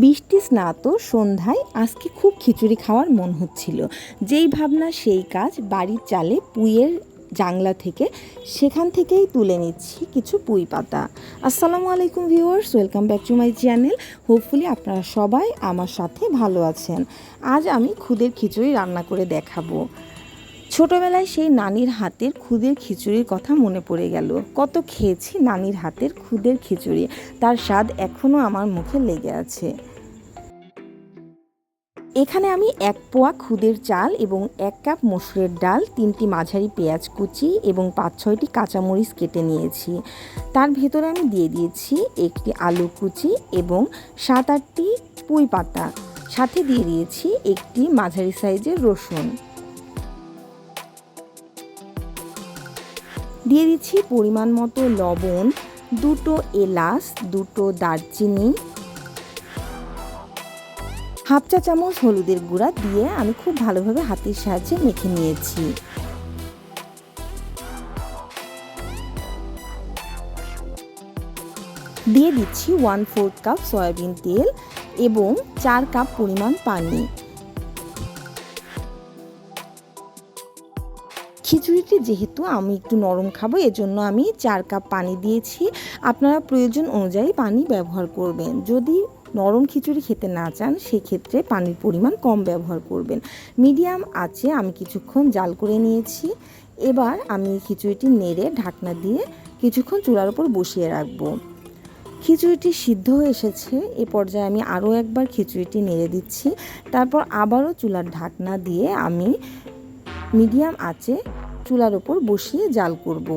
বৃষ্টি স্নাত সন্ধ্যায় আজকে খুব খিচুড়ি খাওয়ার মন হচ্ছিল। যেই ভাবনা সেই কাজ বাড়ির চালে পুইয়ের জাংলা থেকে সেখান থেকেই তুলে নিচ্ছি কিছু পুঁই পাতা। আসসালামু আলাইকুম viewers, welcome back to my channel. Hopefully আপনারা সবাই আমার সাথে ভালো আছেন। আজ আমি খুদের খিচুড়ি রান্না করে দেখাবো। ছোটবেলায় সেই নানির হাতের খুদের খিচুড়ির কথা মনে পড়ে গেল। কত খেয়েছি নানির হাতের খুদের খিচুড়ি। তার স্বাদ এখনও আমার মুখে লেগে আছে। এখানে আমি এক পোয়া খুদের চাল এবং এক কাপ মসুরের ডাল, তিনটি মাঝারি পেঁয়াজ কুচি এবং পাঁচ ছয়টি কাঁচামরিচ কেটে নিয়েছি। তার ভেতরে আমি দিয়ে দিয়েছি একটি আলু কুচি এবং সাত আটটি পুঁই পাতা। সাথে দিয়ে দিয়েছি একটি মাঝারি সাইজের রসুন। দিয়ে দিচ্ছি পরিমাণ মতো লবণ, দুটো এলাচ, দুটো দারচিনি, হাফ চা চামচ হলুদের গুঁড়া দিয়ে আমি খুব ভালোভাবে হাতের সাহায্যে মেখে নিয়েছি। দিয়ে দিচ্ছি ওয়ান ফোর্থ কাপ সয়াবিন তেল এবং চার কাপ পরিমাণ পানি। খিচুড়িটি যেহেতু আমি একটু নরম খাব, এজন্য আমি চার কাপ পানি দিয়েছি। আপনারা প্রয়োজন অনুযায়ী পানি ব্যবহার করবেন। যদি নরম খিচুড়ি খেতে না চান, সেক্ষেত্রে পানির পরিমাণ কম ব্যবহার করবেন। মিডিয়াম আছে আমি কিছুক্ষণ জাল করে নিয়েছি। এবার আমি খিচুড়িটি নেড়ে ঢাকনা দিয়ে কিছুক্ষণ চুলার উপর বসিয়ে রাখব। খিচুড়িটি সিদ্ধ হয়ে এসেছে। এ পর্যায়ে আমি আরও একবার খিচুড়িটি নেড়ে দিচ্ছি। তারপর আবারও চুলার ঢাকনা দিয়ে আমি মিডিয়াম আঁচে চুলার ওপর বসিয়ে জাল করব।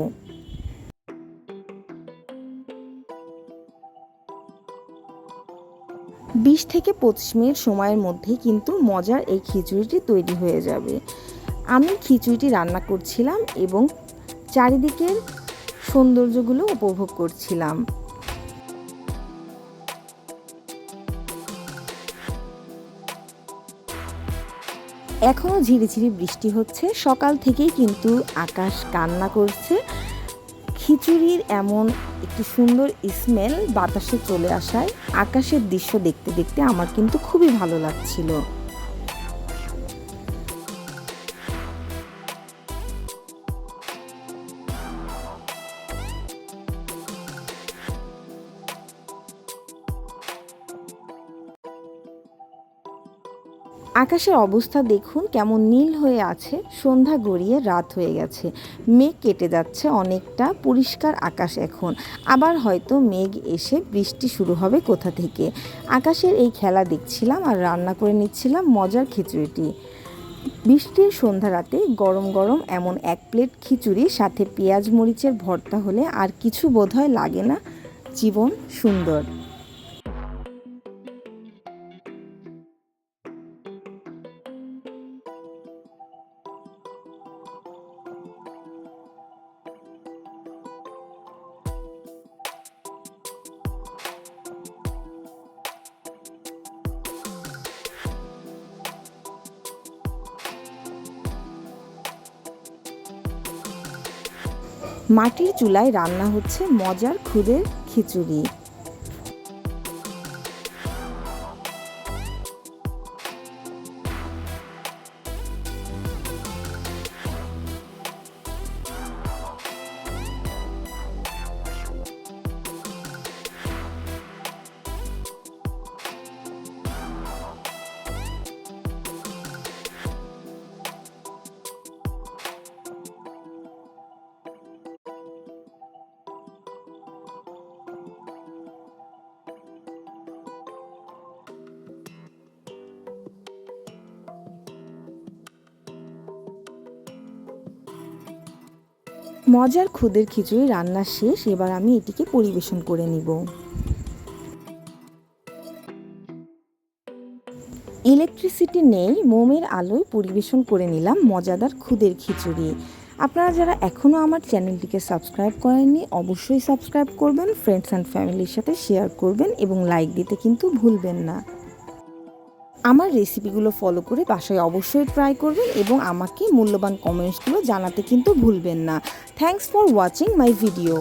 বিশ থেকে পঁচিশ মিনিট সময়ের মধ্যে কিন্তু মজার এই খিচুড়িটি তৈরি হয়ে যাবে। আমি খিচুড়িটি রান্না করছিলাম এবং চারিদিকের সৌন্দর্যগুলো উপভোগ করছিলাম। এখনও ঝিরিঝিরি বৃষ্টি হচ্ছে। সকাল থেকেই কিন্তু আকাশ কান্না করছে। খিচুড়ির এমন একটি সুন্দর স্মেল বাতাসে চলে আসায় আকাশের দৃশ্য দেখতে দেখতে আমার কিন্তু খুবই ভালো লাগছিল। আকাশের অবস্থা দেখুন কেমন নীল হয়ে আছে। সন্ধ্যা গড়িয়ে রাত হয়ে গেছে। মেঘ কেটে যাচ্ছে অনেকটা, পরিষ্কার আকাশ এখন। আবার হয়তো মেঘ এসে বৃষ্টি শুরু হবে কোথা থেকে। আকাশের এই খেলা দেখছিলাম আর রান্না করে নিচ্ছিলাম মজার খিচুড়িটি। বৃষ্টির সন্ধ্যা রাতে গরম গরম এমন এক প্লেট খিচুড়ি, সাথে পেঁয়াজ মরিচের ভর্তা হলে আর কিছু বোধহয় লাগে না। জীবন সুন্দর। মাটির চুলায় রান্না হচ্ছে মজার খুদের খিচুড়ি। মজার খুদের খিচুড়ি রান্না শেষ, এবার আমি এটিকে পরিবেশন করে নিব। ইলেকট্রিসিটি নেই, মোমের আলোয় পরিবেশন করে নিলাম মজাদার খুদের খিচুড়ি। আপনারা যারা এখনও আমার চ্যানেলটিকে সাবস্ক্রাইব করেননি, অবশ্যই সাবস্ক্রাইব করবেন ফ্রেন্ডস অ্যান্ড ফ্যামিলির সাথে শেয়ার করবেন এবং লাইক দিতে কিন্তু ভুলবেন না। আমার রেসিপিগুলো ফলো করে বাসায় অবশ্যই ট্রাই করবেন এবং আমাকে মূল্যবান কমেন্টসগুলো জানাতে কিন্তু ভুলবেন না। Thanks for watching my video